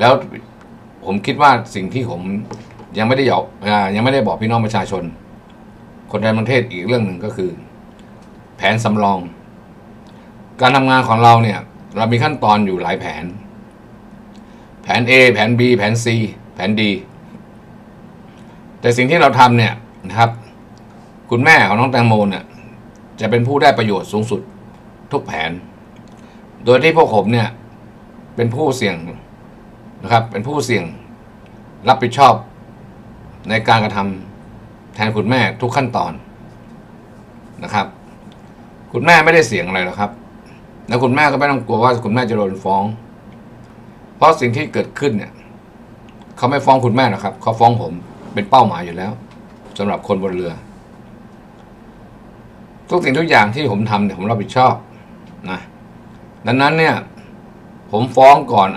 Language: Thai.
แล้วผมคิดว่าสิ่งที่ผมยังไม่ได้บอกยังไม่ได้บอกพี่น้องประชาชน คนในประเทศอีกเรื่องหนึ่งก็คือ แผนสำรอง การทำงานของเราเนี่ย เรามีขั้นตอนอยู่หลายแผน แผน A แผน B แผน C แผน D แต่สิ่งที่เราทำเนี่ยนะครับ คุณแม่ของน้องแตงโมเนี่ยจะเป็นผู้ได้ประโยชน์สูงสุดทุกแผน โดยที่พวกผมเนี่ยเป็นผู้เสี่ยง นะครับ เป็นผู้เสี่ยงรับผิดชอบในการกระทำแทนคุณแม่ทุกขั้นตอนนะครับ คุณแม่ไม่ได้เสี่ยงอะไรหรอกครับ แล้วคุณแม่ก็ไม่ต้องกลัวว่าคุณแม่จะโดนฟ้อง เพราะสิ่งที่เกิดขึ้นเนี่ยเขาไม่ฟ้องคุณแม่นะครับเขาฟ้องผมเป็นเป้าหมายอยู่แล้วสำหรับคนบนเรือ ทุกสิ่งทุกอย่างที่ผมทำเนี่ยผมรับผิดชอบนะดังนั้นเนี่ย ผมฟ้องก่อน